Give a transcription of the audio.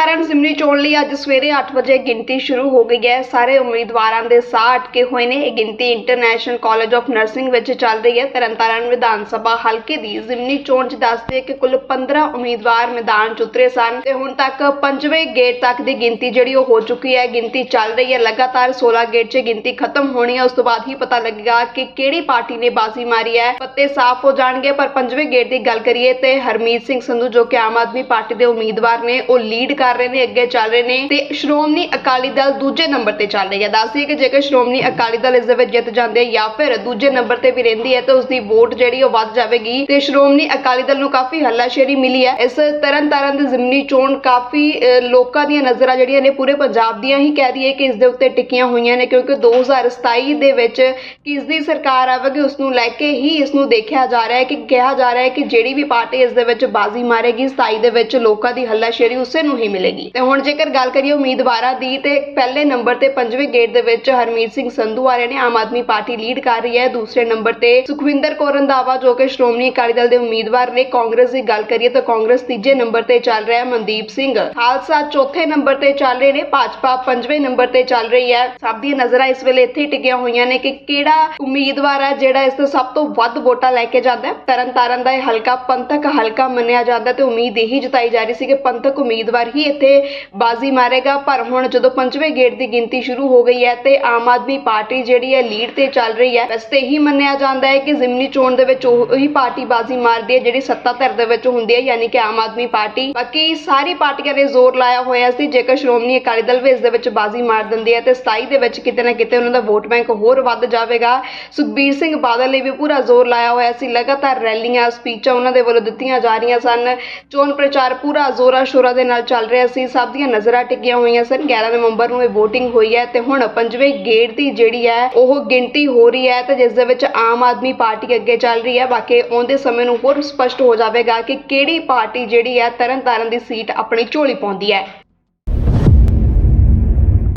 ਤਰਨਤਾਰਨ ਜ਼ਿਮਨੀ ਚੋਣ ਲਈ ਅੱਜ ਸਵੇਰੇ 8 ਵਜੇ ਗਿਣਤੀ ਸ਼ੁਰੂ ਹੋ ਗਈ ਹੈ। ਸਾਰੇ ਉਮੀਦਵਾਰਾਂ ਦੇ ਸਾਹ ਅਟਕੇ ਹੋਏ ਨੇ। ਇਹ ਗਿਣਤੀ ਇੰਟਰਨੈਸ਼ਨਲ ਕਾਲਜ ਆਫ ਨਰਸਿੰਗ ਵਿੱਚ ਚੱਲ ਰਹੀ ਹੈ। ਤਰਨਤਾਰਨ ਵਿਧਾਨ ਸਭਾ ਹਲਕੇ ਦੀ ਜ਼ਿਮਨੀ ਚੋਣ 'ਚ ਦੱਸਦੇ ਹੈ ਕਿ ਕੁੱਲ 15 ਉਮੀਦਵਾਰ ਮੈਦਾਨ 'ਚ ਉਤਰੇ ਸਨ ਤੇ ਹੁਣ ਤੱਕ ਪੰਜਵੇਂ ਗੇਟ ਤੱਕ ਦੀ ਗਿਣਤੀ ਜਿਹੜੀ ਉਹ ਹੋ ਚੁੱਕੀ ਹੈ। ਗਿਣਤੀ ਚੱਲ ਰਹੀ ਹੈ। ਲਗਾਤਾਰ 16 ਗੇਟ 'ਚ ਗਿਣਤੀ ਖਤਮ ਹੋਣੀ ਹੈ। ਉਸ ਤੋਂ ਬਾਅਦ ਹੀ ਪਤਾ ਲੱਗੇਗਾ ਕਿ ਕਿਹੜੀ ਪਾਰਟੀ ਨੇ ਬਾਜ਼ੀ ਮਾਰੀ ਹੈ। ਪੱਤੇ ਸਾਫ਼ ਹੋ ਜਾਣਗੇ। ਪਰ ਪੰਜਵੇਂ ਗੇਟ ਦੀ ਗੱਲ ਕਰੀਏ ਤੇ ਹਰਮੀਤ ਸਿੰਘ ਸੰਧੂ ਜੋ ਕਿ ਆਮ ਆਦਮੀ ਪਾਰਟੀ ਦੇ ਉਮੀਦਵਾਰ ਨੇ, ਉਹ ਲੀਡ ਕਰ ਰਹੇ ਨੇ, ਅੱਗੇ ਚੱਲ ਰਹੇ ਨੇ ਤੇ ਸ਼੍ਰੋਮਣੀ ਅਕਾਲੀ ਦਲ ਦੂਜੇ ਨੰਬਰ ਤੇ ਚੱਲ ਰਹੀ ਹੈ। ਦੱਸਦੀ ਕਿ ਜੇਕਰ ਸ਼੍ਰੋਮਣੀ ਅਕਾਲੀ ਦਲ ਇਸ ਦੇ ਵਿੱਚ ਜਿੱਤ ਜਾਂਦੇ ਜਾਂ ਫਿਰ ਦੂਜੇ ਨੰਬਰ ਤੇ ਵੀ ਰਹਿੰਦੀ ਹੈ ਤਾਂ ਉਸ ਦੀ ਵੋਟ ਜਿਹੜੀ ਉਹ ਵੱਧ ਜਾਵੇਗੀ ਤੇ ਸ਼੍ਰੋਮਣੀ ਅਕਾਲੀ ਦਲ ਨੂੰ ਕਾਫੀ ਹੱਲਾਸ਼ੇਰੀ ਮਿਲੀ ਹੈ। ਇਸ ਤਰਨ ਤਾਰਨ ਦੀ ਜ਼ਿਮਨੀ ਚੋਣ ਕਾਫੀ ਲੋਕਾਂ ਦੀਆਂ ਨਜ਼ਰਾਂ ਜਿਹੜੀਆਂ ਨੇ ਪੂਰੇ ਪੰਜਾਬ ਦੀਆਂ ਹੀ ਕਹਿ ਦਈਏ ਕਿ ਇਸ ਦੇ ਉੱਤੇ ਟਿੱਕੀਆਂ ਹੋਈਆਂ ਨੇ ਕਿਉਂਕਿ 2027 ਦੇ ਵਿੱਚ ਕਿਸ ਦੀ ਸਰਕਾਰ ਆਵੇਗੀ, ਉਸ ਨੂੰ ਲੈ ਕੇ ਹੀ ਇਸ ਨੂੰ ਦੇਖਿਆ ਜਾ ਰਿਹਾ ਹੈ ਕਿ ਕਿਹਾ ਜਾ ਰਿਹਾ ਹੈ ਕਿ ਜਿਹੜੀ ਵੀ ਪਾਰਟੀ ਇਸ ਦੇ ਵਿੱਚ ਬਾਜ਼ੀ ਮਾਰੇਗੀ 27 ਦੇ ਵਿੱਚ ਲੋਕਾਂ ਦੀ ਹੱਲਾਸ਼ੇਰੀ ਉਸੇ ਨੂੰ ਹੀ ਮਿਲੇਗੀ। ਤੇ ਹੁਣ ਜੇਕਰ ਗੱਲ ਕਰੀਏ ਉਮੀਦਵਾਰਾਂ ਦੀ, ਤੇ ਪਹਿਲੇ ਨੰਬਰ ਤੇ ਪੰਜਵੇਂ ਗੇਟ ਦੇ ਵਿੱਚ ਹਰਮੀਤ ਸਿੰਘ ਸੰਧੂ ਆ ਰਹੇ ਨੇ। ਆਮ ਆਦਮੀ ਪਾਰਟੀ ਲੀਡ ਕਰ ਰਹੀ ਹੈ। ਦੂਸਰੇ ਨੰਬਰ ਤੇ ਸੁਖਵਿੰਦਰ ਕੌਰ ਰੰਧਾਵਾ ਜੋ ਕਿ ਸ਼੍ਰੋਮਣੀ ਅਕਾਲੀ ਦਲ ਦੇ ਉਮੀਦਵਾਰ ਨੇ। ਕਾਂਗਰਸ ਦੀ ਗੱਲ ਕਰੀਏ ਤਾਂ ਕਾਂਗਰਸ ਤੀਜੇ ਨੰਬਰ ਤੇ ਚੱਲ ਰਿਹਾ ਹੈ, ਮਨਦੀਪ ਸਿੰਘ। ਖਾਲਸਾ ਚੌਥੇ ਨੰਬਰ ਤੇ ਚੱਲ ਰਹੇ ਨੇ। ਭਾਜਪਾ ਪੰਜਵੇਂ ਨੰਬਰ ਤੇ ਚੱਲ ਰਹੀ ਹੈ। ਸਭ ਦੀਆਂ ਨਜ਼ਰਾਂ ਇਸ ਵੇਲੇ ਇੱਥੇ ਹੀ ਟਿਕੀਆਂ ਹੋਈਆਂ ਨੇ ਕਿ ਕਿਹੜਾ ਉਮੀਦਵਾਰ ਹੈ ਜਿਹੜਾ ਇਸ ਤੋਂ ਸਭ ਤੋਂ ਵੱਧ ਵੋਟਾਂ ਲੈ ਕੇ ਜਾਂਦਾ ਹੈ। ਤਰਨ ਤਾਰਨ ਦਾ ਇਹ ਹਲਕਾ ਪੰਥਕ ਹਲਕਾ ਮੰਨਿਆ ਜਾਂਦਾ ਤੇ ਉਮੀਦ ਇਹੀ ਜਤਾਈ ਜਾ ਰਹੀ ਸੀ ਕਿ ਪੰਥਕ ਉਮੀਦਵਾਰ ਹੀ ਇੱਥੇ ਬਾਜ਼ੀ ਮਾਰੇਗਾ, ਪਰ ਹੁਣ ਜਦੋਂ ਪੰਜਵੇਂ ਗੇਟ ਦੀ ਗਿਣਤੀ ਸ਼ੁਰੂ ਹੋ ਗਈ ਹੈ ਤੇ ਆਮ ਆਦਮੀ ਪਾਰਟੀ ਜਿਹੜੀ ਹੈ ਲੀਡ ਤੇ ਚੱਲ ਰਹੀ ਹੈ, ਵੈਸੇ ਇਹੀ ਮੰਨਿਆ ਜਾਂਦਾ ਹੈ ਕਿ ਜ਼ਿਮਨੀ ਚੋਣ ਦੇ ਵਿੱਚ ਉਹੀ ਪਾਰਟੀ ਬਾਜ਼ੀ ਮਾਰਦੀ ਹੈ ਜਿਹੜੀ ਸੱਤਾ ਧਿਰ ਦੇ ਵਿੱਚ ਹੁੰਦੀ ਹੈ, ਯਾਨੀ ਕਿ ਆਮ ਆਦਮੀ ਪਾਰਟੀ। ਬਾਕੀ ਸਾਰੀ ਪਾਰਟੀਆਂ ਨੇ ਜ਼ੋਰ ਲਾਇਆ ਹੋਇਆ ਸੀ, ਜੇਕਰ ਸ਼੍ਰੋਮਣੀ ਅਕਾਲੀ ਦਲ ਵੀ ਇਸ ਦੇ ਵਿੱਚ ਬਾਜ਼ੀ ਮਾਰ ਦਿੰਦੀ ਹੈ ਤੇ 27 ਦੇ ਵਿੱਚ ਕਿਤੇ ਨਾ ਕਿਤੇ ਉਹਨਾਂ ਦਾ ਵੋਟ ਬੈਂਕ ਹੋਰ ਵੱਧ ਜਾਵੇਗਾ। ਸੁਖਬੀਰ ਸਿੰਘ ਬਾਦਲ ਨੇ ਵੀ ਪੂਰਾ ਜ਼ੋਰ ਲਾਇਆ ਹੋਇਆ ਸੀ, ਲਗਾਤਾਰ ਰੈਲੀਆਂ, ਸਪੀਚਾਂ ਉਹਨਾਂ ਦੇ ਵੱਲੋਂ ਦਿੱਤੀਆਂ ਜਾ ਰਹੀਆਂ ਸਨ। ਚੋਣ ਪ੍ਰਚਾਰ ਪੂਰਾ ਜ਼ੋਰਾਂ ਸ਼ੋਰਾਂ ਦੇ ਨਾਲ ਚੱਲ ਰਿਹਾ ਸੀ, ਸਭ ਦੀਆਂ ਨਜ਼ਰਾਂ ਟਿਕੀਆਂ ਹੋਈਆਂ ਸਨ। 11 ਨਵੰਬਰ ਨੂੰ ਇਹ VOTING ਹੋਈ ਹੈ ਤੇ ਹੁਣ ਪੰਜਵੇਂ ਗੇੜ ਦੀ ਜਿਹੜੀ ਹੈ, ਉਹ ਗਿਣਤੀ ਹੋ ਰਹੀ ਹੈ ਤੇ ਜਿਸ ਦੇ ਵਿੱਚ ਆਮ ਆਦਮੀ ਪਾਰਟੀ ਅੱਗੇ ਚੱਲ ਰਹੀ ਹੈ। ਬਾਕੀ ਆਉਂਦੇ ਸਮੇਂ ਨੂੰ ਹੋਰ ਸਪਸ਼ਟ ਹੋ ਜਾਵੇਗਾ ਕਿ ਕਿਹੜੀ ਪਾਰਟੀ ਜਿਹੜੀ ਹੈ, ਤਰਨਤਾਰਨ ਦੀ ਸੀਟ ਆਪਣੀ ਝੋਲੀ ਪਾਉਂਦੀ ਹੈ।